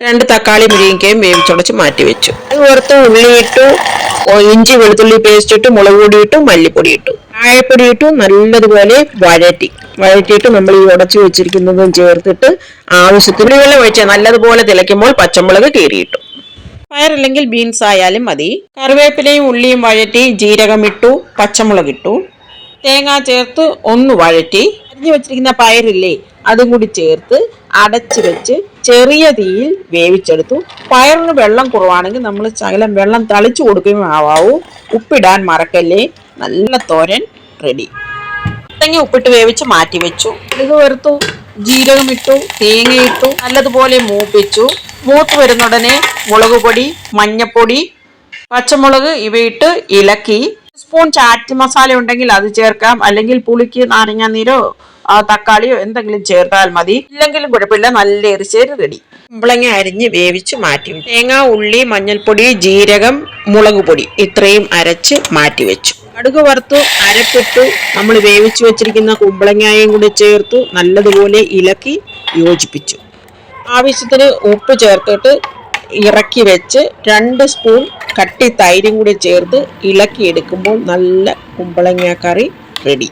രണ്ട് തക്കാളി മുരിങ്ങയ്ക്കയും വേവിച്ചുടച്ച് മാറ്റി വെച്ചു. അത് ഉള്ളി ഓ, ഇഞ്ചി വെളുത്തുള്ളി പേസ്റ്റ് ഇട്ടു മുളക് പൊടി ഇട്ടു മല്ലിപ്പൊടി ഇട്ടു. കായപ്പൊടി ഇട്ടു നല്ലതുപോലെ വഴറ്റി. വഴറ്റിയിട്ട് നമ്മൾ ഈ ഉടച്ചു വെച്ചിരിക്കുന്നതും ചേർത്തിട്ട് ആവശ്യത്തിന് വെള്ളം ഒഴിച്ച് നല്ലതുപോലെ തിളയ്ക്കുമ്പോൾ പച്ചമുളക് കീറിയിട്ടു. പയറല്ലെങ്കിൽ ബീൻസ് ആയാലും മതി. കറിവേപ്പിലയും ഉള്ളിയും വഴറ്റി ജീരകം ഇട്ടു പച്ചമുളക് ഇട്ടു. തേങ്ങ ചേർത്ത് ഒന്ന് വഴറ്റി. അരിഞ്ഞു വെച്ചിരിക്കുന്ന പയറില്ലേ അതും കൂടി ചേർത്ത് അടച്ചു വെച്ച് ചെറിയ തീയിൽ വേവിച്ചെടുത്തു. പയറിന് വെള്ളം കുറവാണെങ്കിൽ നമ്മൾ ശകലം വെള്ളം തളിച്ചു കൊടുക്കുകയും ആവാവൂ. ഉപ്പിടാൻ മറക്കല്ലേ. നല്ല തോരൻ റെഡി തേങ്ങ ഉപ്പിട്ട് വേവിച്ച് മാറ്റി വെച്ചു. ഇത് വെറുത്തു. ജീരകം ഇട്ടു തേങ്ങ ഇട്ടു നല്ലതുപോലെ മൂപ്പിച്ചു. മൂത്ത് വരുന്നുടനെ മുളക് പൊടി മഞ്ഞപ്പൊടി പച്ചമുളക് ഇവയിട്ട് ഇളക്കി. സ്പൂൺ ചാറ്റ് മസാല ഉണ്ടെങ്കിൽ അത് ചേർക്കാം. അല്ലെങ്കിൽ പുളിക്ക് നാരങ്ങ നീരോ തക്കാളിയോ എന്തെങ്കിലും ചേർത്താൽ മതി. ഇല്ലെങ്കിലും കുഴപ്പമില്ല നല്ല എറിച്ചേര് റെഡി കുമ്പളങ്ങ അരിഞ്ഞ് വേവിച്ച് മാറ്റി വെച്ചു. തേങ്ങ ഉള്ളി മഞ്ഞൾപ്പൊടി ജീരകം മുളക് പൊടി ഇത്രയും അരച്ച് മാറ്റി വെച്ചു. കടുക് വറുത്തു അരപ്പിട്ടു. നമ്മൾ വേവിച്ചു വെച്ചിരിക്കുന്ന കുമ്പളങ്ങയും കൂടി ചേർത്തു. നല്ലതുപോലെ ഇളക്കി യോജിപ്പിച്ചു. ആവശ്യത്തിന് ഉപ്പ് ചേർത്തിട്ട് ഇറക്കി വെച്ച് രണ്ട് സ്പൂൺ കട്ടി തൈരും കൂടി ചേർത്ത് ഇളക്കി എടുക്കുമ്പോൾ നല്ല കുമ്പളങ്ങ കറി റെഡി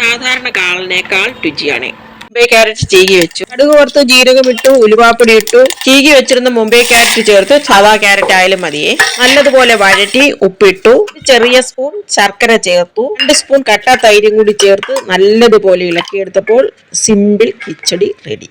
സാധാരണ കാളിനേക്കാൾ രുചിയാണ്. മുംബൈ ക്യാരറ്റ് ചീകി വെച്ചു. കടുക് വറുത്ത് ജീരകം ഇട്ടു ഉലുവാപ്പൊടി ഇട്ടു. ചീകി വെച്ചിരുന്ന മുംബൈ ക്യാരറ്റ് ചേർത്ത് സാധാ ക്യാരറ്റ് ആയാലും മതിയേ നല്ലതുപോലെ വഴറ്റി ഉപ്പിട്ടു. ചെറിയ സ്പൂൺ ശർക്കര ചേർത്തു. രണ്ട് സ്പൂൺ കട്ട തൈരും കൂടി ചേർത്ത് നല്ലതുപോലെ ഇളക്കിയെടുത്തപ്പോൾ സിമ്പിൾ കിച്ചടി റെഡി.